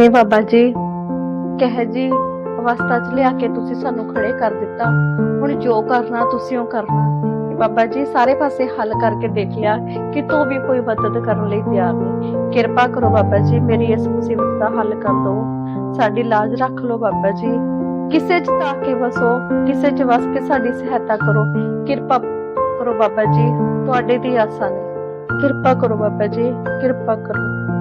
ਹੇ ਬਾਬਾ ਜੀ, ਕਹਿ ਜੀ, ਅਵਸਥਾ 'ਚ ਲਿਆ ਕੇ ਤੁਸੀਂ ਸਾਨੂੰ ਖੜੇ ਕਰ ਦਿੱਤਾ। ਹੁਣ ਜੋ ਕਰਨਾ, ਤੁਸੀਂ ਉਹ ਕਰਨਾ। ਬਾਬਾ ਜੀ, ਸਾਰੇ ਪਾਸੇ ਹੱਲ ਕਰਕੇ ਦੇਖ ਲਿਆ ਕਿ ਤੂੰ ਵੀ ਕੋਈ ਮਦਦ ਕਰਨ ਲਈ ਤਿਆਰ ਨਹੀਂ। ਕਿਰਪਾ ਕਰੋ ਬਾਬਾ ਜੀ, ਮੇਰੀ ਇਸ ਮੁਸੀਬਤ ਦਾ ਹੱਲ ਕਰ ਦਿਓ। ਸਾਡੀ ਲਾਜ ਰੱਖ ਲਓ ਬਾਬਾ ਜੀ। ਕਿਸੇ 'ਚ ਤਾਂ ਕੇ ਵਸੋ, ਕਿਸੇ 'ਚ ਵਸ ਕੇ ਸਾਡੀ ਸਹਾਇਤਾ ਕਰੋ। ਕਿਰਪਾ ਕਰੋ ਬਾਬਾ ਜੀ, ਤੁਹਾਡੇ ਦੀ ਆਸਾਂ ਨੇ। ਕਿਰਪਾ ਕਰੋ ਬਾਬਾ ਜੀ, ਕਿਰਪਾ ਕਰੋ।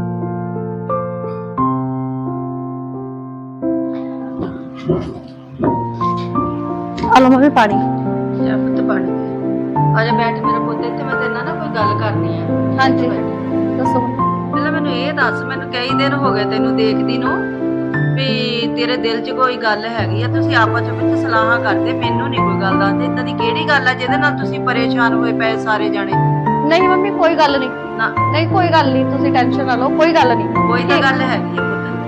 ਆਲੋ ਮੰਮੀ ਪਾਣੀ। ਜਾਂ ਪੁੱਤ ਬਣ ਆ ਜਾ ਬੈਠ ਮੇਰਾ ਪੁੱਤ ਇੱਥੇ ਮੈਂ ਤੇਰੇ ਨਾਲ ਨਾ ਕੋਈ ਗੱਲ ਕਰਨੀ ਆ। ਹਾਂਜੀ। ਦੱਸੋ। ਪਹਿਲਾਂ ਮੈਨੂੰ ਇਹ ਦੱਸ ਮੈਨੂੰ ਕਈ ਦਿਨ ਹੋ ਗਏ ਤੈਨੂੰ ਦੇਖਦੀ ਨੂੰ ਵੀ ਤੇਰੇ ਦਿਲ 'ਚ ਕੋਈ ਗੱਲ ਹੈਗੀ ਆ। ਤੁਸੀਂ ਆਪਸ ਵਿੱਚ ਸਲਾਹਾਂ ਕਰਦੇ ਮੈਨੂੰ ਨਹੀਂ ਕੋਈ ਗੱਲ ਦੱਸਦੇ। ਇਦਾਂ ਦੀ ਕਿਹੜੀ ਗੱਲ ਆ ਜਿਹਦੇ ਨਾਲ ਤੁਸੀਂ ਪਰੇਸ਼ਾਨ ਹੋਏ ਪਏ ਸਾਰੇ ਜਾਣੇ? ਨਹੀਂ ਮੰਮੀ ਕੋਈ ਗੱਲ ਨਹੀਂ ਨਾ। ਨਹੀਂ ਕੋਈ ਗੱਲ ਨਹੀਂ ਤੁਸੀਂ ਟੈਨਸ਼ਨ ਨਾ ਲਓ ਕੋਈ ਗੱਲ ਨਹੀਂ ਕੋਈ ਤਾਂ ਗੱਲ ਹੈਗੀ ਆ ਪੁੱਤ।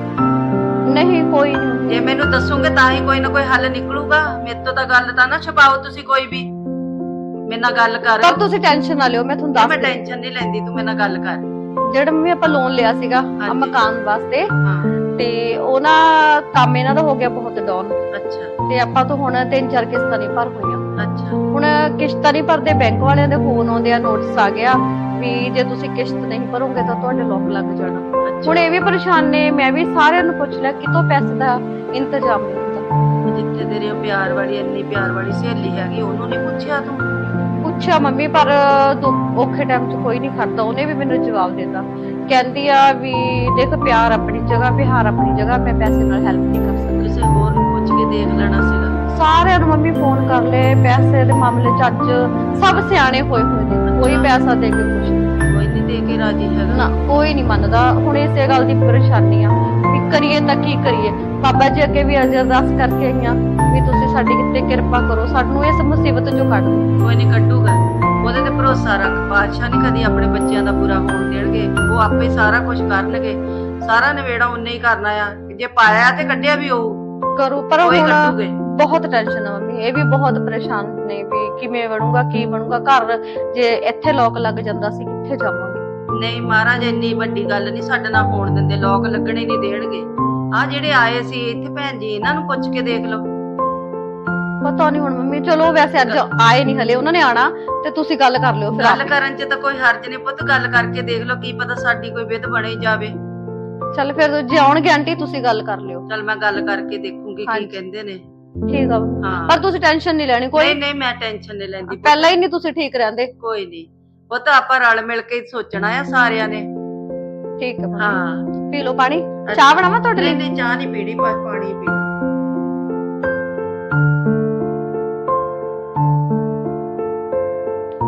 ਨਹੀਂ ਕੋਈ ਨਹੀਂ। ਜੇ ਮੈਨੂੰ ਦੱਸੋਗੇ ਤਾਂ ਹੀ ਕੋਈ ਨਾ ਕੋਈ ਹੱਲ ਨਿਕਲੂਗਾ। ਮੇਰੇ ਤੋਂ ਤਾਂ ਗੱਲ ਤਾਂ ਨਾ ਛਪਾਓ ਤੁਸੀਂ ਕੋਈ ਵੀ। ਮੇਰੇ ਨਾਲ ਗੱਲ ਕਰ। ਪਰ ਤੁਸੀਂ ਟੈਨਸ਼ਨ ਨਾ ਲਿਓ ਮੈਂ ਤੁਹਾਨੂੰ ਮੈਂ ਦੱਸ ਦਿੰਦੀ। ਟੈਨਸ਼ਨ ਨਹੀਂ ਲੈਂਦੀ ਤੂੰ ਮੇਰੇ ਨਾਲ ਗੱਲ ਕਰ। ਜਿਹੜਾ ਮੰਮੀ ਆਪਾਂ ਲੋਨ ਲਿਆ ਸੀਗਾ ਆ ਹਾਂਜੀ। ਮਕਾਨ ਵਾਸਤੇ ਹਾਂ। ਤੇ ਉਹ ਨਾ ਕੰਮ ਇਹਨਾਂ ਦਾ ਹੋ ਗਿਆ ਬਹੁਤ ਡਾਊਨ ਅੱਛਾ। ਤੇ ਆਪਾਂ ਤੋਂ ਹੁਣ ਤਿੰਨ ਚਾਰ ਕਿਸ਼ਤਾਂ ਨਹੀਂ ਭਰ ਹੋਈਆਂ। ਅੱਛਾ। ਹੁਣ ਕਿਸ਼ਤਾਂ ਨਹੀਂ ਭਰਦੇ ਬੈਂਕ ਵਾਲਿਆਂ ਦੇ ਫੋਨ ਆਉਂਦੇ ਆ ਨੋਟਿਸ ਆ ਗਿਆ ਵੀ ਜੇ ਤੁਸੀਂ ਕਿਸ਼ਤ ਨਹੀਂ ਭਰੋਗੇ ਤਾਂ ਤੁਹਾਡੇ ਲੋਕ ਲੱਗ ਜਾਣਾ। ਹੁਣ ਇਹ ਵੀ ਪਰੇਸ਼ਾਨ ਨੇ ਮੈਂ ਵੀ ਸਾਰਿਆਂ ਨੂੰ ਪੁੱਛ ਲਿਆ ਕਿਤੋਂ ਪੈਸੇ ਦਾ ਇੰਤਜ਼ਾਮ ਜਿੱਥੇ ਤੇਰੇ ਉਹ ਪਿਆਰ ਵਾਲੀ ਇੰਨੀ ਪਿਆਰ ਵਾਲੀ ਸਹੇਲੀ ਹੈਗੀ ਉਹਨੂੰ ਨਹੀਂ ਪੁੱਛਿਆ ਤੂੰ? ਪੁੱਛਿਆ ਮੰਮੀ ਪਰ ਔਖੇ ਟਾਈਮ 'ਚ ਕੋਈ ਨਹੀਂ ਖੜਦਾ ਉਹਨੇ ਵੀ ਮੈਨੂੰ ਜਵਾਬ ਦਿੱਤਾ। ਕਹਿੰਦੀ ਆ ਵੀ ਦੇਖ ਪਿਆਰ ਆਪਣੀ ਜਗ੍ਹਾ ਪਿਆਰ ਆਪਣੀ ਜਗ੍ਹਾ ਮੈਂ ਪੈਸੇ ਨਾਲ ਹੈਲਪ ਨਹੀਂ ਕਰ ਸਕਦੀ। ਕਿਸੇ ਹੋਰ ਨੂੰ ਪੁੱਛ ਕੇ ਦੇਖ ਲੈਣਾ ਸੀਗਾ। ਸਾਰਿਆਂ ਨੂੰ ਮੰਮੀ ਫੋਨ ਕਰ ਲਏ ਪੈਸੇ ਦੇ ਮਾਮਲੇ 'ਚ ਅੱਜ ਸਭ ਸਿਆਣੇ ਹੋਏ ਹੋਏ ਨੇ ਕੋਈ ਪੈਸਾ ਦੇ ਕੇ ਖੁਸ਼ ਦੇ ਕੇ ਰਾਜੀ ਹੈਗਾ। ਨਾ ਕੋਈ ਨਹੀਂ ਮੰਨਦਾ। ਹੁਣ ਇਸੇ ਗੱਲ ਦੀ ਪਰੇਸ਼ਾਨੀ ਆ ਵੀ ਕਰੀਏ ਤਾਂ ਕੀ ਕਰੀਏ? ਬਾਬਾ ਜੀ ਅੱਗੇ ਵੀ ਅਜ ਅਰਦਾਸ ਕਰਕੇ ਆਈਆਂ ਵੀ ਤੁਸੀਂ ਸਾਡੀ ਕਿਤੇ ਕਿਰਪਾ ਕਰੋ। ਸਾਨੂੰ ਇਸ ਮੁਸੀਬਤ ਚੋਂ ਕੱਢ ਦਿਓ। ਕੋਈ ਨਹੀਂ ਕੱਢੂਗਾ। ਉਹਦੇ ਤੇ ਭਰੋਸਾ ਰੱਖ। ਬਾਦਸ਼ਾਹ ਨਹੀਂ ਕਦੀ ਆਪਣੇ ਬੱਚਿਆਂ ਦਾ ਬੁਰਾ ਹੋਣ ਦੇਣਗੇ। ਉਹ ਆਪੇ ਸਾਰਾ ਕੁਝ ਕਰਨਗੇ। ਸਾਰਾ ਨਵੇੜਾ ਉਹਨੇ ਹੀ ਕਰਨਾ ਆ। ਜੇ ਪਾਇਆ ਤੇ ਕੱਢਿਆ ਵੀ ਉਹ। ਕਰੂ ਪਰ ਹੁਣ ਕੱਢੂਗੇ। ਬਹੁਤ ਟੈਨਸ਼ਨ ਆ ਮੰਮੀ। ਇਹ ਵੀ ਬਹੁਤ ਪਰੇਸ਼ਾਨ ਨੇ ਵੀ ਕਿਵੇਂ ਬਣੂਗਾ ਕੀ ਬਣੂਗਾ। ਘਰ ਜੇ ਇੱਥੇ ਲੋਕ ਲੱਗ ਜਾਂਦਾ ਸੀ ਕਿੱਥੇ ਜਾਵਾਂਗੇ? ਨਹੀਂ ਮਹਾਰਾਜ ਇੰਨੀ ਵੱਡੀ ਗੱਲ ਨਹੀਂ ਸਾਡੇ ਨਾਲ ਹੋਣ ਦਿੰਦੇ ਲੋਕ ਲੱਗਣੇ ਨਹੀਂ ਦੇਣਗੇ। ਆ ਜਿਹੜੇ ਆਏ ਸੀ ਇੱਥੇ ਭੈਣ ਜੀ ਇਹਨਾਂ ਨੂੰ ਪੁੱਛ ਕੇ ਦੇਖ ਲਓ। ਪਤਾ ਨਹੀਂ ਹੁਣ ਮੰਮੀ ਚਲੋ ਵੈਸੇ ਅੱਜ ਆਏ ਨਹੀਂ ਹਲੇ ਉਹਨਾਂ ਨੇ ਆਣਾ ਤੇ ਤੁਸੀਂ ਗੱਲ ਕਰ ਲਿਓ ਫਿਰ ਗੱਲ। ਕਰਨ 'ਚ ਤਾਂ ਕੋਈ ਹਰਜ ਨਹੀਂ ਪੁੱਤ ਗੱਲ ਕਰਕੇ ਦੇਖ ਲਓ ਕੀ ਪਤਾ ਸਾਡੀ ਕੋਈ ਵਿਧ ਬਣੇ ਜਾਵੇ। ਚੱਲ ਫਿਰ ਜੇ ਆਉਣਗੇ ਆਂਟੀ ਤੁਸੀਂ ਗੱਲ ਕਰ ਲਿਓ। ਚਲ ਮੈਂ ਗੱਲ ਕਰਕੇ ਦੇਖੂੰਗੀ ਕੀ ਹਾਂਜੀ। ਕਹਿੰਦੇ ਨੇ। ਠੀਕ ਆ। ਹਾਂ। ਪਰ ਤੁਸੀਂ ਟੈਨਸ਼ਨ ਨਹੀਂ ਲੈਣੀ ਕੋਈ ਨਹੀਂ ਨਹੀਂ ਮੈਂ ਟੈਨਸ਼ਨ ਨਹੀਂ ਲੈਂਦੀ ਪਹਿਲਾਂ ਹੀ ਨਹੀਂ ਤੁਸੀਂ ਠੀਕ ਰਹਿੰਦੇ। ਕੋਈ ਨਹੀਂ। ਉਹ ਤਾਂ ਆਪਾਂ ਰਲ ਮਿਲ ਕੇ ਹੀ ਸੋਚਣਾ ਆ ਸਾਰਿਆਂ ਨੇ। ਠੀਕ ਹੈ ਮੰਮੀ ਹਾਂ। ਪੀ ਲਓ ਪਾਣੀ। ਚਾਹ ਬਣਾਵਾਂ ਤੁਹਾਡੇ ਨਹੀਂ ਲਈ? ਨਹੀਂ ਚਾਹ ਨਹੀਂ ਪੀਣੀ ਬਸ ਪਾਣੀ ਪੀਣਾ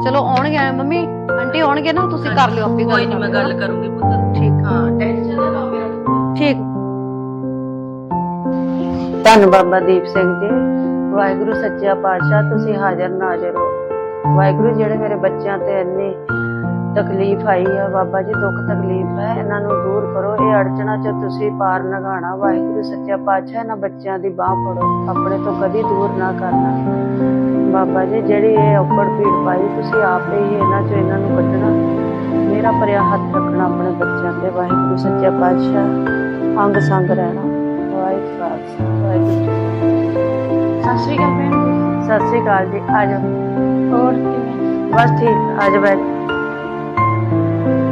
ਚਲੋ ਆਉਣਗੇ ਮੰਮੀ। ਆਂਟੀ ਆਉਣਗੇ ਨਾ ਤੁਸੀਂ ਕਰ ਲਿਓ ਆਪੇ ਕੋਈ ਨਹੀਂ ਮੈਂ ਕਰ ਗੱਲ ਲਿਓ। ਕਰੂੰਗੀ ਪੁੱਤ। ਠੀਕ। ਹਾਂ ਟੈਨਸ਼ਨ ਨਾ ਲਓ ਮੇਰਾ ਠੀਕ। ਧੰਨ ਬਾਬਾ ਦੀਪ ਸਿੰਘ ਜੀ। ਵਾਹਿਗੁਰੂ ਸੱਚਾ ਪਾਤਸ਼ਾਹ ਤੁਸੀਂ ਹਾਜ਼ਰ ਨਾਜ਼ਰ ਹੋ। ਵਾਹਿਗੁਰੂ ਜਿਹੜੇ ਮੇਰੇ ਬੱਚਿਆਂ ਤੇ ਇੰਨੀ ਤਕਲੀਫ ਆਈ ਆ ਬਾਬਾ ਜੀ ਦੁੱਖ ਤਕਲੀਫ ਹੈ ਇਹਨਾਂ ਨੂੰ ਦੂਰ ਕਰੋ ਇਹ ਅੜਚਣਾ ਚ ਤੁਸੀਂ ਪਾਰ ਲਗਾਣਾ ਵਾਹਿਗੁਰੂ ਸੱਚਾ ਪਾਤਸ਼ਾਹ ਇਹਨਾਂ ਬੱਚਿਆਂ ਦੀ ਬਾਹ ਫੜੋ ਆਪਣੇ ਤੋਂ ਕਦੀ ਦੂਰ ਨਾ ਕਰਨਾ। ਬਾਬਾ ਜੀ ਜਿਹੜੀ ਇਹ ਔਕੜ ਪੀੜ ਪਾਈ ਤੁਸੀਂ ਆਪੇ ਹੀ ਇਹਨਾਂ ਚੋਂ ਇਹਨਾਂ ਨੂੰ ਕੱਢਣਾ। ਮੇਰਾ ਪਰਿਆ ਹੱਥ ਰੱਖਣਾ ਆਪਣੇ ਬੱਚਿਆਂ ਤੇ ਵਾਹਿਗੁਰੂ ਸੱਚਾ ਪਾਤਸ਼ਾਹ ਅੰਗ ਸੰਗ ਰਹਿਣਾ। ਵਾਹਿਗੁਰੂ। ਸਤਿ ਸ਼੍ਰੀ ਅਕਾਲ ਸਤਿ ਸ੍ਰੀ ਅਕਾਲ ਜੀ ਆ ਜਾਓ। ਹੋਰ ਕਿਵੇਂ ਬਸ ਠੀਕ ਆ ਜਾਓ ਬੈਠ।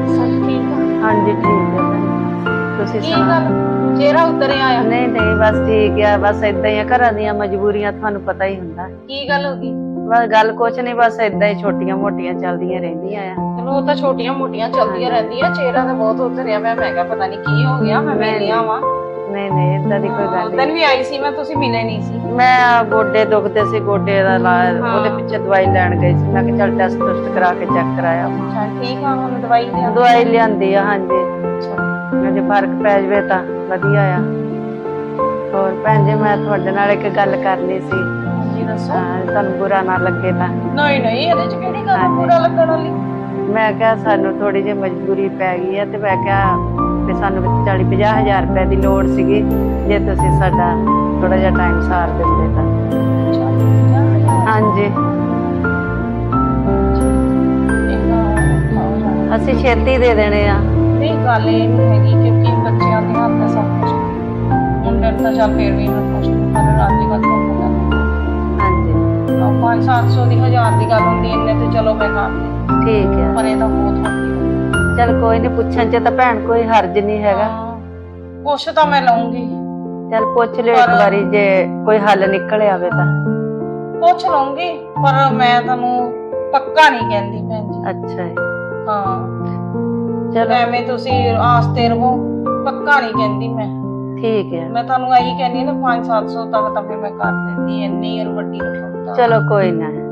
ਸਭ ਠੀਕ ਆ? ਹਾਂਜੀ ਠੀਕ ਹੈ ਭੈਣ। ਤੁਸੀਂ ਕੀ ਸੁਣਾਓ? ਗੱਲ? ਚਿਹਰਾ ਉਤਰੇ ਆਇਆ ਨਹੀਂ ਨਹੀਂ ਬਸ ਠੀਕ ਆ। ਬਸ ਇਦਾਂ ਹੀ ਆ ਘਰਾਂ ਦੀਆਂ ਮਜਬੂਰੀਆਂ ਤੁਹਾਨੂੰ ਪਤਾ ਹੀ ਹੁੰਦਾ। ਕੀ ਗੱਲ ਹੋ ਗਈ? ਬਸ ਗੱਲ ਕੁਛ ਨਹੀਂ ਬਸ ਇਦਾਂ ਹੀ ਛੋਟੀਆਂ ਮੋਟੀਆਂ ਚੱਲਦੀਆਂ ਰਹਿੰਦੀਆਂ ਆ। ਚਲੋ ਉਹ ਤਾਂ ਛੋਟੀਆਂ ਮੋਟੀਆਂ ਚੱਲਦੀਆਂ ਰਹਿੰਦੀਆਂ। ਚਿਹਰਾ ਤਾਂ ਬਹੁਤ ਉਤਰਿਆ ਮੈਂ ਮੈਂ ਕਿਹਾ ਪਤਾ ਨਹੀਂ ਕੀ ਹੋ ਗਿਆ ਮੈਂ ਮਿਲ ਆਵਾਂ ਨਹੀਂ ਨਹੀਂ ਇਦਾਂ ਦੀ ਕੋਈ ਗੱਲ ਦਿਨ ਨਹੀਂ। ਵੀ ਆਈ ਸੀ ਮੈਂ ਤੁਸੀਂ ਮਿਲੇ ਨਹੀਂ ਸੀ। ਮੈਂ ਆ ਗੋਡੇ ਦੁਖਦੇ ਸੀ ਗੋਡੇ ਦਾ ਇਲਾਜ ਹਾਂ। ਉਹਦੇ ਪਿੱਛੇ ਦਵਾਈ ਲੈਣ ਗਈ ਸੀ। ਮੈਂ ਕਿਹਾ ਚੱਲ ਟੈਸਟ ਟੁਸਟ ਕਰਾ ਕੇ ਚੈੱਕ ਕਰਾਇਆ। ਅੱਛਾ ਠੀਕ ਆ ਹੁਣ ਦਵਾਈ ਲਿਆ ਦਵਾਈ ਲਿਆਂਦੀ ਆ ਹਾਂਜੀ। ਅੱਛਾ। ਜੇ ਫ਼ਰਕ ਪੈ ਜਵੇ ਤਾਂ ਵਧੀਆ ਆ। ਹੋਰ ਭੈਣ ਜੀ ਮੈਂ ਤੁਹਾਡੇ ਨਾਲ ਇੱਕ ਗੱਲ ਕਰਨੀ ਸੀ। ਜੀ ਦੱਸੋ। ਹਾਂ, ਤੁਹਾਨੂੰ ਬੁਰਾ ਨਾ ਲੱਗੇ ਤਾਂ। ਨਹੀਂ ਨਹੀਂ ਇਹਦੇ ਚ ਕਿਹੜੀ ਗੱਲ। ਬੁਰਾ ਲੱਗਣ ਵਾਲੀ? ਮੈਂ ਕਿਹਾ ਸਾਨੂੰ ਥੋੜੀ ਜਿਹੀ ਮਜਬੂਰੀ ਪੈ ਗਈ ਹੈ ਤੇ ਮੈਂ ਕਿਹਾ ਵੀ ਸਾਨੂੰ 40 50 ਹਜ਼ਾਰ ਰੁਪਏ ਦੀ ਲੋੜ ਸੀਗੀ ਜੇ ਤੁਸੀਂ ਸਾਡਾ ਥੋੜਾ ਜਿਹਾ ਟਾਈਮ ਸਾਰ ਦਿੰਦੇ ਤਾਂ। ਹਾਂਜੀ। ਅਸੀਂ ਛੇਤੀ ਦੇ ਦੇਣੇ ਆ। ਨਹੀਂ ਗੱਲ ਇਹ ਨਹੀਂ ਹੈਗੀ ਕਿਉਂਕਿ ਬੱਚਿਆਂ ਦੇ ਹੱਥ ਸਭ ਕੁਝ ਮੁੰਡੇ ਨੂੰ ਤਾਂ ਚੱਲ ਫੇਰ ਵੀ ਮੈਂ ਕੁਛ ਨਹੀਂ ਪਰ ਰਾਜੀ ਗੱਲ ਤੋਂ ਪਤਾ ਹਾਂਜੀ। ਨਹੀਂ 5-700 ਦੀ ਹਜ਼ਾਰ ਦੀ ਗੱਲ ਹੁੰਦੀ ਇੰਨੇ ਤੇ ਚਲੋ ਮੈਂ ਕਰ ਲਈ। ਠੀਕ ਹੈ। ਪਰ ਇਹ ਤਾਂ ਬਹੁਤ ਹੁੰਦੀ ਚਲ ਕੋਈ ਨਹੀਂ ਪੁੱਛਣ ਚ ਤਾਂ ਭੈਣ ਕੋਈ ਹਰਜ ਨਹੀਂ ਹੈਗਾ। ਕੁਛ ਤਾਂ ਮੈਂ ਲਊਂਗੀ। ਚਲ ਪੁੱਛ ਲਿਓ ਇੱਕ ਪਰ- ਵਾਰੀ ਜੇ ਕੋਈ ਹੱਲ ਨਿਕਲ ਆਵੇ ਤਾਂ। ਪੁੱਛ ਲਊਂਗੀ ਪਰ ਮੈਂ ਤੁਹਾਨੂੰ ਪੱਕਾ ਨਹੀਂ ਕਹਿੰਦੀ ਭੈਣ ਜੀ। ਅੱਛਾ ਹੈ ਹਾਂ। ਚਲੋ। ਐਵੇਂ ਤੁਸੀਂ ਆਸਤੇ ਰਹੋ ਪੱਕਾ ਨਹੀਂ ਕਹਿੰਦੀ ਮੈਂ। ਠੀਕ ਹੈ। ਮੈਂ ਤੁਹਾਨੂੰ ਇਹੀ ਕਹਿੰਦੀ ਹਾਂ ਨਾ 5-700 ਤੱਕ ਤਾਂ ਫਿਰ ਮੈਂ ਕਰ ਦਿੰਦੀ ਇੰਨੀ ਯਾਰ ਵੱਡੀ ਰਕਮ ਤਾਂ। ਚਲੋ ਕੋਈ ਨਾ। ਹਾਂ।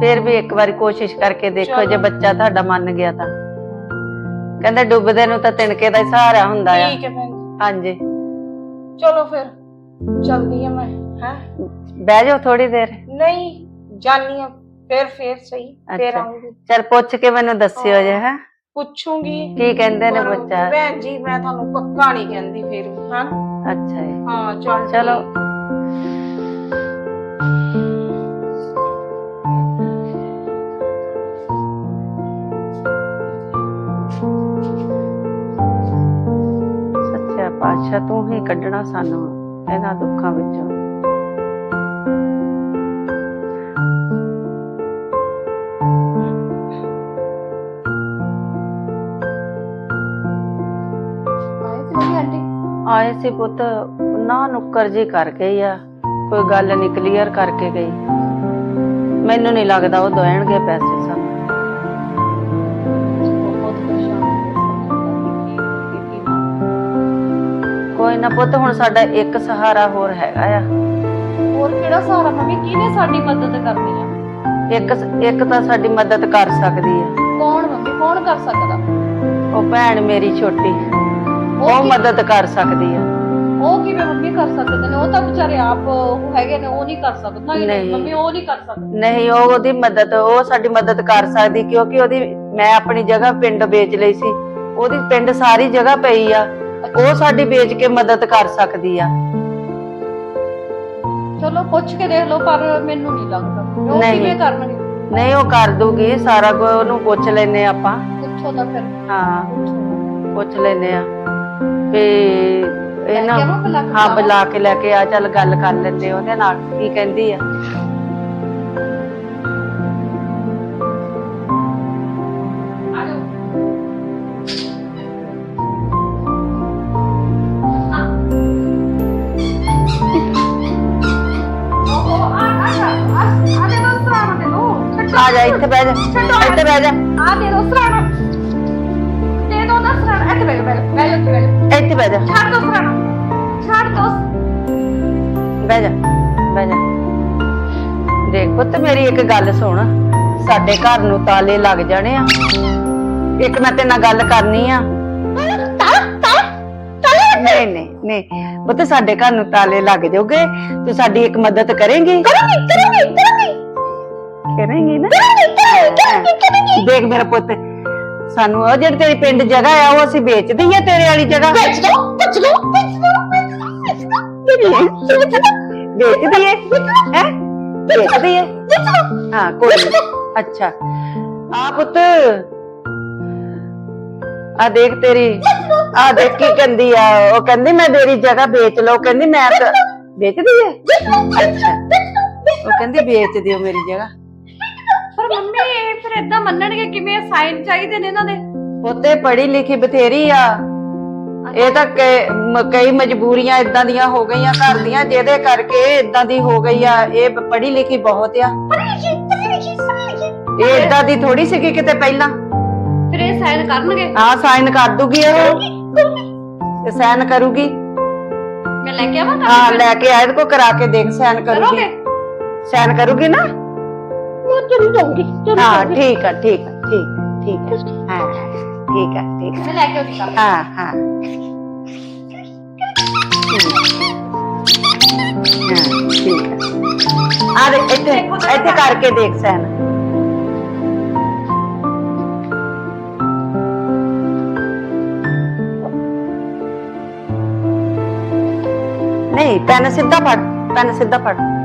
ਫਿਰ ਵੀ ਇੱਕ ਵਾਰੀ ਕੋਸ਼ਿਸ਼ ਕਰਕੇ ਦੇਖੋ ਜੇ। ਬੱਚਾ ਤੁਹਾਡਾ ਮੰਨ ਗਿਆ ਤਾਂ। ਕਹਿੰਦੇ ਡੁੱਬਦੇ ਨੂੰ ਤਾਂ ਤਿਣਕੇ ਦਾ ਹੀ ਸਹਾਰਾ ਹੁੰਦਾ ਆ। ਠੀਕ ਹੈ ਭੈਣ ਜੀ। ਹਾਂਜੀ। ਚਲੋ ਫਿਰ ਚਲਦੀ ਆ ਮੈਂ ਹੈ? ਬਹਿ ਜਾਓ ਥੋੜੀ ਦੇਰ। ਨਹੀਂ ਜਾਨੀ ਆ ਫਿਰ ਫਿਰ ਸਹੀ ਫਿਰ ਅੱਛਾ। ਆਉਂਗੀ ਚਲ ਪੁੱਛ ਕੇ ਮੈਨੂੰ ਦੱਸਿਓ ਜੇ ਹੈ। ਪੁੱਛੂੰਗੀ। ਕੀ ਕਹਿੰਦੇ ਨੇ ਪਰ ਬੱਚਾ? ਭੈਣ ਜੀ ਮੈਂ ਤੁਹਾਨੂੰ ਪੱਕਾ ਨਹੀਂ ਕਹਿੰਦੀ ਫਿਰ ਹਾਂ? ਅੱਛਾ ਹੈ ਹਾਂ ਚੱਲ ਚਲੋ। ਪਾਤਸ਼ਾਹ ਤੂੰ ਹੀ ਕੱਢਣਾ ਸਾਨੂੰ ਇਹਨਾਂ ਦੁੱਖਾਂ ਵਿੱਚੋਂ। ਆਏ ਸੀ ਪੁੱਤ ਨਾ ਨੁੱਕਰ ਜੀ ਕਰ ਗਈ ਆ। ਕੋਈ ਗੱਲ ਨਹੀਂ ਕਲੀਅਰ ਕਰਕੇ ਗਈ। ਮੈਨੂੰ ਨਹੀਂ ਲੱਗਦਾ ਉਹ ਦੇਣਗੇ ਪੈਸੇ। ਨਾ ਪੁੱਤ ਹੁਣ ਸਾਡਾ ਇੱਕ ਸਹਾਰਾ ਹੋਰ ਹੈਗਾ ਆ। ਹੋਰ ਕਿਹੜਾ ਸਹਾਰਾ ਮੰਮੀ? ਕਿਹਨੇ ਸਾਡੀ ਮਦਦ ਕਰਨੀ ਆ? ਇੱਕ ਇੱਕ ਤਾਂ ਸਾਡੀ ਮਦਦ ਕਰ ਸਕਦੀ ਆ। ਕੌਣ ਮੰਮੀ? ਕੌਣ ਕਰ ਸਕਦਾ? ਉਹ ਭੈਣ ਮੇਰੀ ਛੋਟੀ। ਉਹ ਕੀ- ਮਦਦ ਕਰ ਸਕਦੀ ਆ। ਉਹ ਕਿਵੇਂ ਮੰਮੀ ਕਰ ਸਕਦੇ ਨੇ? ਉਹ ਤਾਂ ਵਿਚਾਰੇ ਆਪ ਉਹ ਹੈਗੇ ਨੇ ਉਹ ਨਹੀਂ ਕਰ ਸਕਦੇ। ਨਹੀਂ। ਮੰਮੀ ਉਹ ਨਹੀਂ ਕਰ ਸਕਦੇ। ਨਹੀਂ ਉਹ ਉਹਦੀ ਮਦਦ ਉਹ ਸਾਡੀ ਮਦਦ ਕਰ ਸਕਦੀ ਕਿਉਂਕਿ ਉਹਦੀ ਮੈਂ ਆਪਣੀ ਜਗ੍ਹਾ ਪਿੰਡ ਵੇਚ ਲਈ ਸੀ। ਉਹਦੀ ਪਿੰਡ ਸਾਰੀ ਜਗ੍ਹਾ ਪਈ ਆ। ਉਹ ਸਾਡੀ ਵੇਚ ਕੇ ਮਦਦ ਕਰ ਸਕਦੀ ਆ। ਚਲੋ ਪੁੱਛ ਕੇ ਦੇਖ ਲਓ ਪਰ ਮੈਨੂੰ ਨਹੀਂ ਲੱਗਦਾ। ਉਹ ਨਹੀਂ। ਕਿਵੇਂ ਕਰਨਗੇ? ਨਹੀਂ ਉਹ ਕਰ ਦੂਗੀ ਸਾਰਾ ਕੁਝ ਉਹਨੂੰ ਪੁੱਛ ਲੈਨੇ ਆਪਾਂ। ਪੁੱਛੋ ਤਾਂ ਫਿਰ। ਹਾਂ ਪੁੱਛੋ ਲੈਨੇ ਆ ਤੇ ਇਹ ਨਾ ਲੈ ਕੇ ਆਵਾਂ ਬੁਲਾ ਕੇ ਹਾਂ? ਬੁਲਾ ਕੇ ਲੈ ਕੇ ਆ ਚੱਲ ਗੱਲ ਕਰ ਲੈਂਦੇ ਉਹਦੇ ਨਾਲ। ਕੀ ਕਹਿੰਦੀ ਆ? ਇੱਥੇ ਬਹਿ ਜਾ ਇੱਥੇ ਬਹਿ ਜਾ। ਆ ਦੇ ਦੋ ਸਰਾਣਾ। ਦੇ ਦੋ ਨਾ ਸਰਾਣਾ। ਇੱਥੇ ਬੈਠ ਜਾ ਜਾ। ਇੱਥੇ ਬਹਿ ਜਾ। ਛੱਡ ਦੋ ਸਰਾਣਾ। ਛੱਡ ਦੋ। ਬਹਿ ਜਾ ਬਹਿ ਜਾ। ਦੇਖ ਪੁੱਤ ਮੇਰੀ ਇੱਕ ਗੱਲ ਸੁਣ। ਸਾਡੇ ਘਰ ਨੂੰ ਤਾਲੇ ਲੱਗ ਜਾਣੇ ਆ। ਇੱਕ ਮੈਂ ਤੇਰੇ ਨਾਲ ਗੱਲ ਕਰਨੀ ਆ। ਨਹੀਂ ਨਹੀਂ ਨਹੀਂ। ਪੁੱਤ ਸਾਡੇ ਘਰ ਨੂੰ ਤਾਲੇ ਲੱਗ ਜਾਓਗੇ। ਤੂੰ ਸਾਡੀ ਇੱਕ ਮਦਦ ਕਰੇਂਗੀ। ਕਰੂੰਗੀ ਕਰੂੰਗੀ ਕਰੂੰਗੀ। ਕਰੇਂਗੀ ਨਾ। ਦੇਖ ਮੇਰਾ ਪੁੱਤ ਸਾਨੂੰ ਉਹ ਜਿਹੜੀ ਤੇਰੀ ਪਿੰਡ ਜਗ੍ਹਾ ਆ ਉਹ ਅਸੀਂ ਵੇਚ ਦਈਏ ਤੇਰੇ ਵਾਲੀ ਜਗ੍ਹਾ। ਵੇਚ ਦੋ ਵੇਚ ਦੋ ਵੇਚ ਦੋ ਵੇਚ ਦਈਏ। ਹੈ? ਵੇਚ ਦਈਏ। ਹਾਂ ਕੋਈ ਨੀ। ਅੱਛਾ। ਆ ਪੁੱਤ। ਆ ਦੇਖ ਤੇਰੀ। ਆ ਦੇਖ ਕੀ ਕਹਿੰਦੀ ਆ। ਉਹ ਕਹਿੰਦੀ ਮੈਂ ਮੇਰੀ ਜਗ੍ਹਾ ਵੇਚ ਲਓ। ਕਹਿੰਦੀ ਮੈਂ ਤਾਂ ਵੇਚ ਦਈਏ? ਅੱਛਾ। ਉਹ ਕਹਿੰਦੀ ਵੇਚ ਦਿਓ ਮੇਰੀ ਜਗ੍ਹਾ। ਪਰ ਮੰਮੀ ਇਹ ਫਿਰ ਇਦਾਂ ਮੰਨਣਗੇ ਕਿਵੇਂ ਸਾਈਨ ਚਾਹੀਦੇ ਨੇ ਇਹਨਾਂ ਦੇ। ਪੁੱਤੇ ਪੜ੍ਹੀ ਲਿਖੀ ਬਥੇਰੀ ਆ। ਇਹ ਤਾਂ ਕਈ- ਮ- ਕਈ ਮਜਬੂਰੀਆਂ ਇਦਾਂ ਦੀਆਂ ਹੋ ਗਈਆਂ ਘਰ ਦੀਆਂ ਜਿਹਦੇ ਕਰਕੇ ਇਦਾਂ ਦੀ ਹੋ ਗਈ ਆ। ਇਹ ਪੜ੍ਹੀ ਲਿਖੀ ਬਹੁਤ ਆ। ਇਹ ਇਦਾਂ ਦੀ ਥੋੜੀ ਸੀਗੀ ਕਿਤੇ ਪਹਿਲਾਂ। ਫਿਰ ਇਹ ਸਾਈਨ ਕਰਨਗੇ? ਹਾਂ ਸਾਈਨ ਕਰ ਦੂਗੀ ਇਹ। ਤੇ ਸਾਈਨ ਕਰੂਗੀ। ਮੈਂ ਲੈ ਕੇ ਆਵਾਂ ਹਾਂ ਲੈ ਕੇ ਆ ਇਹਦੇ ਕੋ ਕਰਾ ਕੇ ਦੇਖ ਸਾਈਨ ਕਰੂਗੀ। ਕਰੋਗੇ? ਸਾਈਨ ਕਰੂਗੀ ਨਾ? ਮੈਂ ਜ਼ਰੂਰ ਦਊਂਗੀ ਜ਼ਰੂਰ ਹਾਂ। ਠੀਕ ਆ ਠੀਕ ਆ ਠੀਕ ਠੀਕ ਹਾਂ। ਠੀਕ ਆ ਠੀਕ ਆ। ਮੈਂ ਲੈ ਕੇ ਆਉਂਦੀ ਕੱਲ ਹਾਂ ਹਾਂ। ਹਾਂ ਠੀਕ ਆ। ਆ ਦੇ ਇੱਥੇ ਇੱਥੇ ਕਰਕੇ ਦੇਖ ਸੈਨ। ਨਹੀਂ ਪੈਨ ਸਿੱਧਾ ਫੜ ਪੈਨ ਸਿੱਧਾ ਫੜ। ਨਹੀਂ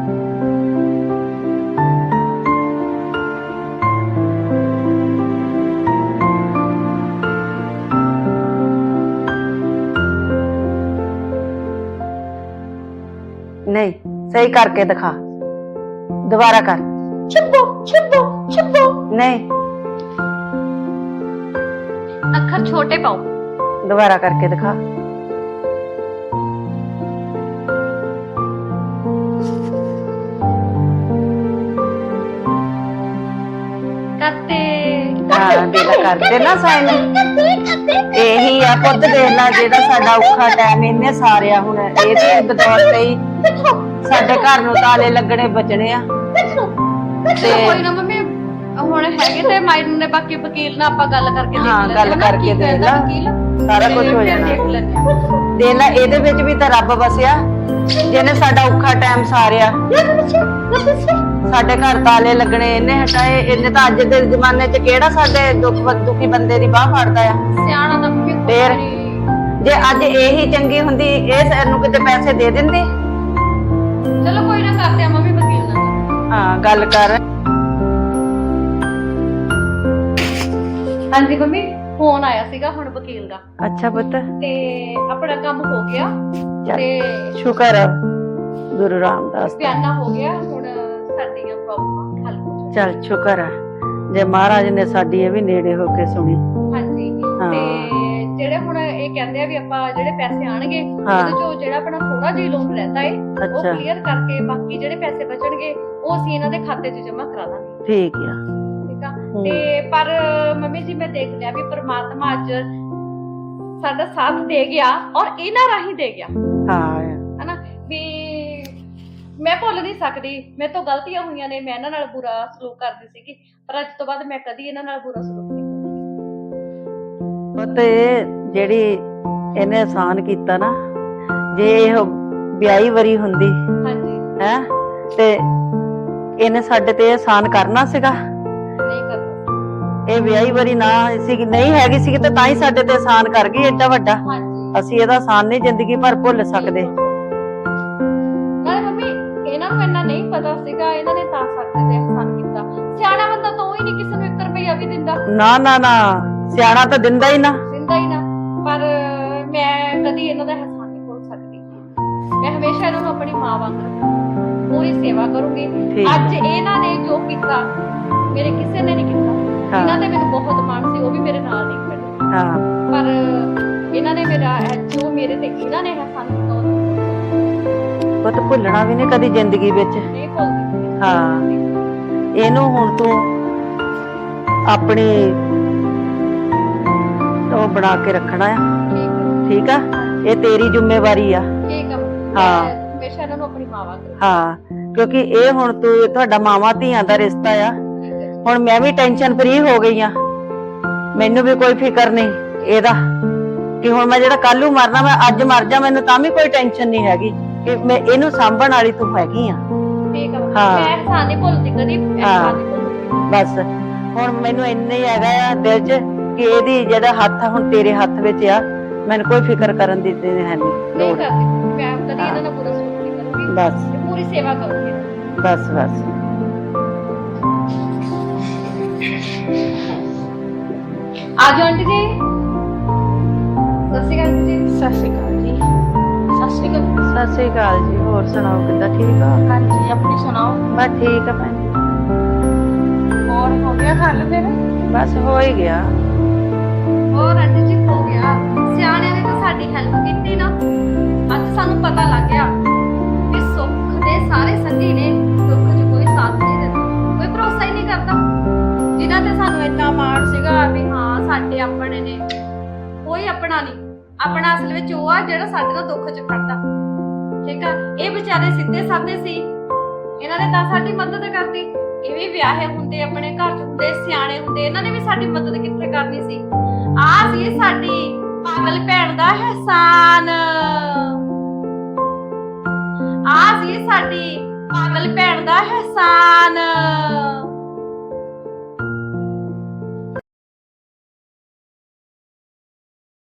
ਸਹੀ ਕਰਕੇ ਦਿਖਾ। ਦੁਬਾਰਾ ਕਰ। ਛਿੱਬੋ ਛਿੱਬੋ ਛਿੱਬੋ ਨਹੀਂ। ਅੱਖਰ ਛੋਟੇ ਪਾਓ। ਦੁਬਾਰਾ ਕਰਕੇ ਦਿਖਾ। ਕਰਤੇ। ਹਾਂ ਦੇਲਾ ਕਰਦੇ ਨਾ ਸਾਈਨ ਇਹੀ ਆ ਪੁੱਤ ਦੇਖ ਲੈ ਜਿਹੜਾ ਸਾਡਾ ਔਖਾ ਟਾਈਮ ਇਹਨੇ ਸਾਰਿਆ ਹੁਣ। ਇਹਦੀ ਬਦੌਲਤ ਹੀ ਸਾਡੇ ਘਰ ਨੂੰ ਤਾਲੇ ਲੱਗਣੇ ਬਚਣੇ ਆ ਤੇ ਕੋਈ ਨਾ ਮੰਮੀ ਹੁਣ ਹੈਗੇ ਤੇ ਮਾਈਂਡ ਨੇ ਬਾਕੀ ਵਕੀਲ ਨਾਲ ਆਪਾਂ ਗੱਲ ਕਰਕੇ ਦੇਖ ਹਾਂ, ਲੈਂਦੇ ਗੱਲ ਕਰਕੇ ਕੀ ਦੇਖ ਕਹਿੰਦਾ ਲਾ। ਵਕੀਲ। ਸਾਰਾ ਤੇ ਕੁਝ ਹੋ ਫਿਰ ਜਾਣਾ। ਦੇਖ ਲੈਂਦੇ ਹਾਂ। ਦੇਖ ਲੈ ਇਹਦੇ ਵਿੱਚ ਵੀ ਤਾਂ ਰੱਬ ਵਸਿਆ ਜਿਹਨੇ ਸਾਡਾ ਔਖਾ ਟਾਈਮ ਸਾਰਿਆ ਸਾਡੇ ਘਰ ਤਾਲੇ ਲੱਗਣੇ ਇਹਨੇ ਹਟਾਏ ਇਹਨੇ ਤਾਂ ਅੱਜ ਦੇ ਜ਼ਮਾਨੇ 'ਚ ਕਿਹੜਾ ਸਾਡੇ ਦੁੱਖ ਦੁਖੀ ਬੰਦੇ ਦੀ ਬਾਹ ਫੜਦਾ ਆ ਸਿਆਣਾ ਤਾਂ ਮੰਮੀ ਕੋਈ ਫੇਰ? ਨਹੀਂ। ਜੇ ਅੱਜ ਇਹੀ ਚੰਗੀ ਹੁੰਦੀ ਇਹ ਸਾਨੂੰ ਕਿਤੇ ਪੈਸੇ ਦੇ ਦਿੰਦੀ ਕਰਦੇ ਆ ਮੰਮੀ ਵਕੀਲ ਨਾਲ। ਹਾਂ ਗੱਲ ਕਰ। ਹਾਂਜੀ ਮੰਮੀ ਫੋਨ ਆਇਆ ਸੀਗਾ ਹੁਣ ਵਕੀਲ ਦਾ। ਅੱਛਾ ਪੁੱਤ। ਤੇ ਆਪਣਾ ਕੰਮ ਹੋ ਗਿਆ। ਚੱਲ। ਤੇ ਸ਼ੁਕਰ ਆ। ਗੁਰੂ ਰਾਮਦਾਸ ਦਾ। ਬਿਆਨਾ ਹੋ ਗਿਆ ਹੁਣ ਸਾਡੀਆਂ ਪ੍ਰੋਬਲਮਾਂ ਹੱਲ ਹੋ ਚੱਲ ਸ਼ੁਕਰ ਆ। ਜੇ ਮਹਾਰਾਜ ਨੇ ਸਾਡੀ ਇਹ ਵੀ ਨੇੜੇ ਹੋ ਕੇ ਸੁਣੀ। ਹਾਂਜੀ। ਤੇ ਜਿਹੜੇ ਹੁਣ ਇਹ ਕਹਿੰਦੇ ਆ ਵੀ ਆਪਾਂ ਜਿਹੜੇ ਪੈਸੇ ਆਣਗੇ ਹਾਂ। ਉਹਦੇ ਚੋਂ ਜਿਹੜਾ ਆਪਣਾ ਥੋੜਾ ਜਿਹਾ ਲੋਨ ਰਹਿੰਦਾ ਏ ਉਹ ਅੱਛਾ। ਕਲੀਅਰ ਕਰਕੇ ਬਾਕੀ ਜਿਹੜੇ ਪੈਸੇ ਬਚਣਗੇ ਉਹ ਅਸੀਂ ਇਹਨਾਂ ਦੇ ਖਾਤੇ 'ਚ ਜਮ੍ਹਾਂ ਕਰਾ ਦਾਂਗੇ। ਠੀਕ ਆ। ਠੀਕ ਆ। ਤੇ ਪਰ ਮੰਮੀ ਜੀ ਮੈਂ ਦੇਖ ਲਿਆ ਵੀ ਪ੍ਰਮਾਤਮਾ ਅੱਜ ਸਾਡਾ ਸਾਥ ਦੇ ਗਿਆ ਔਰ ਇਹਨਾਂ ਰਾਹੀਂ ਦੇ ਗਿਆ। ਹਾਂ। ਹਨਾ? ਵੀ ਮੈਂ ਭੁੱਲ ਨਹੀਂ ਸਕਦੀ। ਮੇਰੇ ਤੋਂ ਗਲਤੀਆਂ ਹੋਈਆਂ ਨੇ। ਮੈਂ ਇਹਨਾਂ ਨਾਲ ਬੁਰਾ ਸਲੂਕ ਕਰਦੀ ਸੀਗੀ। ਪਰ ਅੱਜ ਤੋਂ ਬਾਅਦ ਮੈਂ ਕਦੀ ਇਹਨਾਂ ਨਾਲ ਬੁਰਾ ਸਲੂਕ ਨਹੀਂ ਪੁੱਤ ਇਹ ਜਿਹੜੀ ਇਹਨੇ ਆਸਾਨ ਕੀਤਾ ਨਾ ਜੇ ਇਹ ਵਿਆਹੀ ਵਰੀ ਹੁੰਦੀ ਹਾਂਜੀ। ਹੈ ਤੇ ਇਹਨੇ ਸਾਡੇ ਤੇ ਆਸਾਨ ਕਰਨਾ ਸੀਗਾ? ਨਹੀਂ ਇਹ ਵਿਆਹੀ ਵਰੀ ਨਾ ਸੀ ਨਹੀਂ ਹੈਗੀ ਸੀ ਤੇ ਤਾਂ ਹੀ ਸਾਡੇ ਤੇ ਆਸਾਨ ਕਰ ਗਈ ਏਡਾ ਵੱਡਾ। ਅਸੀਂ ਇਹਦਾ ਆਸਾਨ ਨਹੀਂ ਜ਼ਿੰਦਗੀ ਭਰ ਭੁੱਲ ਸਕਦੇ। ਇਹਨਾਂ ਨੂੰ ਇੰਨਾ ਨਹੀਂ ਪਤਾ ਸੀਗਾ ਇਹਨਾਂ ਨੇ ਤਾਂ ਸਾਡੇ ਤੇ ਅਹਿਸਾਨ ਕੀਤਾ। ਸਿਆਣਾ ਬੰਦਾ ਤਾਂ ਉਹ ਹੀ ਨਹੀਂ ਕਿਸੇ ਨੂੰ 1 ਰੁਪਈਆ ਵੀ ਦਿੰਦਾ। ਨਾ ਨਾ ਨਾ। ਸਿਆਣਾ ਤਾਂ ਦਿੰਦਾ ਹੀ ਨਾ। ਦਿੰਦਾ ਹੀ ਨਾ ਪਰ ਮੈਂ ਕਦੀ ਇਹਨਾਂ ਦਾ ਅਹਿਸਾਨ ਨਹੀਂ ਭੁੱਲ ਸਕਦੀ। ਮੈਂ ਹਮੇਸ਼ਾ ਇਹਨਾਂ ਨੂੰ ਆਪਣੀ ਮਾਂ ਵਾਂਗ ਰੱਖਾਂਗੀ। ਪੂਰੀ ਸੇਵਾ ਕਰੂੰਗੀ। ਠੀਕ। ਅੱਜ ਇਹਨਾਂ ਨੇ ਜੋ ਕੀਤਾ ਮੇਰੇ ਕਿਸੇ ਨੇ ਨਹੀਂ ਕੀਤਾ। ਹਾਂ। ਇਹਨਾਂ ਤੇ ਮੈਨੂੰ ਬਹੁਤ ਮਾਣ ਸੀ ਉਹ ਵੀ ਮੇਰੇ ਨਾਲ ਨਹੀਂ ਖੜੇ। ਹਾਂ। ਪਰ ਇਹਨਾਂ ਨੇ ਮੇਰਾ ਇਹ ਜੋ ਮੇਰੇ ਤੇ ਇਹਨਾਂ ਨੇ ਅਹਿਸਾਨ ਕੀਤਾ ਉਹ ਪੁੱਤ ਭੁੱਲਣਾ ਵੀ ਨਹੀਂ ਕਦੀ ਜ਼ਿੰਦਗੀ ਵਿੱਚ। ਨਹੀਂ ਭੁੱਲਦੀ। ਹਾਂ। ਇਹਨੂੰ ਹੁਣ ਤੂੰ ਆਪਣੀ ਬਣਾ ਕੇ ਰੱਖਣਾ ਆ। ਠੀਕ ਹੈ ਆ? ਇਹ ਤੇਰੀ ਜ਼ਿੰਮੇਵਾਰੀ ਆ। ਠੀਕ ਹੈ ਹਾਂ। ਹਮੇਸ਼ਾ ਇਹਨਾਂ ਨੂੰ ਆਪਣੀ ਮਾਂ ਵਾਂਗ ਰੱਖਾਂਗੀ। ਹਾਂ ਕਿਉਂਕਿ ਇਹ ਹੁਣ ਤੂੰ ਤੁਹਾਡਾ ਮਾਵਾਂ ਧੀਆਂ ਦਾ ਰਿਸ਼ਤਾ ਆ। ਹੈ। ਹੁਣ ਮੈਂ ਵੀ ਟੈਨਸ਼ਨ ਫਰੀ ਹੋ ਗਈ ਆ। ਮੈਨੂੰ ਵੀ ਕੋਈ ਫਿਕਰ ਨਹੀਂ ਇਹਦਾ। ਕਿ ਹੁਣ ਮੈਂ ਜਿਹੜਾ ਕੱਲੂ ਨੂੰ ਮਰਨਾ ਮੈਂ ਅੱਜ ਮਰ ਜਾ ਮੈਨੂੰ ਤਾਂ ਵੀ ਕੋਈ ਟੈਨਸ਼ਨ ਨਹੀਂ ਹੈਗੀ। ਕਿ ਮੈਂ ਇਹਨੂੰ ਸਾਂਭਣ ਵਾਲੀ ਤੂੰ ਹੈਗੀ ਆ। ਠੀਕ ਹੈ ਹਾਂ। ਮੈਂ ਨਹੀਂ ਭੁੱਲਦੀ ਕਦੀ ਭੁੱਲਦੀ। ਬਸ। ਹੁਣ ਮੈਨੂੰ ਇੰਨਾ ਹੀ ਹੈਗਾ ਆ ਦਿਲ 'ਚ ਕਿ ਇਹਦੀ ਜਿਹੜਾ ਹੱਥ ਆ ਹੁਣ ਤੇਰੇ ਹੱਥ ਵਿੱਚ ਆ ਮੈਨੂੰ ਕੋਈ ਫਿਕਰ ਕਰਨ ਦੀ ਤੇ ਹੈ ਨਹੀਂ ਨਹੀਂ ਲੋੜ ਕਰਦੀ ਮੈਂ ਕਦੀ ਇਹਨਾਂ ਦਾ ਬੁਰਾ ਸਲੂਕ ਨਹੀਂ ਕਰੂੰਗੀ ਬਸ। ਤੇ ਪੂਰੀ ਸੇਵਾ ਕਰੂੰਗੀ। ਬਸ ਬਸ। ਆ ਜਾਓ ਆਂਟੀ ਜੀ। ਸਤਿ ਸ਼੍ਰੀ ਅਕਾਲ ਜੀ। ਸਤਿ ਸ਼੍ਰੀ ਅਕਾਲ ਜੀ। ਸਤਿ ਸ਼੍ਰੀ ਅਕਾਲ। ਸਤਿ ਸ੍ਰੀ ਅਕਾਲ ਜੀ ਹੋਰ ਸੁਣਾਓ ਕਿੱਦਾਂ ਠੀਕ ਆ ਹਾਂਜੀ ਆਪਣੀ ਸੁਣਾਓ? ਬਸ ਠੀਕ ਆ ਭੈਣ ਜੀ। ਹੋਰ ਹੋ ਗਿਆ ਹੱਲ ਫਿਰ? ਬਸ ਹੋ ਹੀ ਗਿਆ। ਹੋਰ ਆਂਟੀ ਜੀ ਹੋ ਗਿਆ, ਸਿਆਣਿਆਂ ਨੇ ਤਾਂ ਸਾਡੀ ਹੈਲਪ ਕੀਤੀ ਨਾ। ਅੱਜ ਸਾਨੂੰ ਪਤਾ ਲੱਗ ਗਿਆ ਕਿ ਸੁੱਖ ਦੇ ਸਾਰੇ ਸੰਗੀ ਨੇ ਦੁੱਖ 'ਚ ਕੋਈ ਸਾਥ ਨਹੀਂ ਦਿੰਦਾ ਕੋਈ ਭਰੋਸਾ ਹੀ ਨਹੀਂ ਕਰਦਾ। ਜਿਨ੍ਹਾਂ ਤੇ ਸਾਨੂੰ ਇੰਨਾ ਮਾਣ ਸੀਗਾ ਵੀ ਹਾਂ, ਸਾਡੇ ਆਪਣੇ ਨੇ, ਕੋਈ ਆਪਣਾ ਨਹੀਂ। ਆਪਣਾ ਅਸਲ ਵਿੱਚ ਉਹ ਆ ਜਿਹੜਾ ਸਾਡੇ ਨਾਲ ਦੁੱਖ 'ਚ ਖੜਦਾ ਠੀਕ ਆ? ਇਹ ਵਿਚਾਰੇ ਸਿੱਧੇ ਸਾਦੇ ਸੀ। ਇਹਨਾਂ ਨੇ ਤਾਂ ਸਾਡੀ ਮਦਦ ਕਰਦੀ ਇਹ ਵੀ ਵਿਆਹੇ ਹੁੰਦੇ, ਆਪਣੇ ਘਰ 'ਚ ਹੁੰਦੇ, ਸਿਆਣੇ ਹੁੰਦੇ, ਇਹਨਾਂ ਨੇ ਵੀ ਸਾਡੀ ਮਦਦ ਕਿੱਥੇ ਕਰਨੀ ਸੀ? ਆ ਸੀ ਸਾਡੀ ਪਾਗਲ ਭੈਣ ਦਾ ਅਹਿਸਾਨ। ਆ ਸੀ ਸਾਡੀ ਪਾਗਲ ਭੈਣ ਦਾ ਅਹਿਸਾਨ।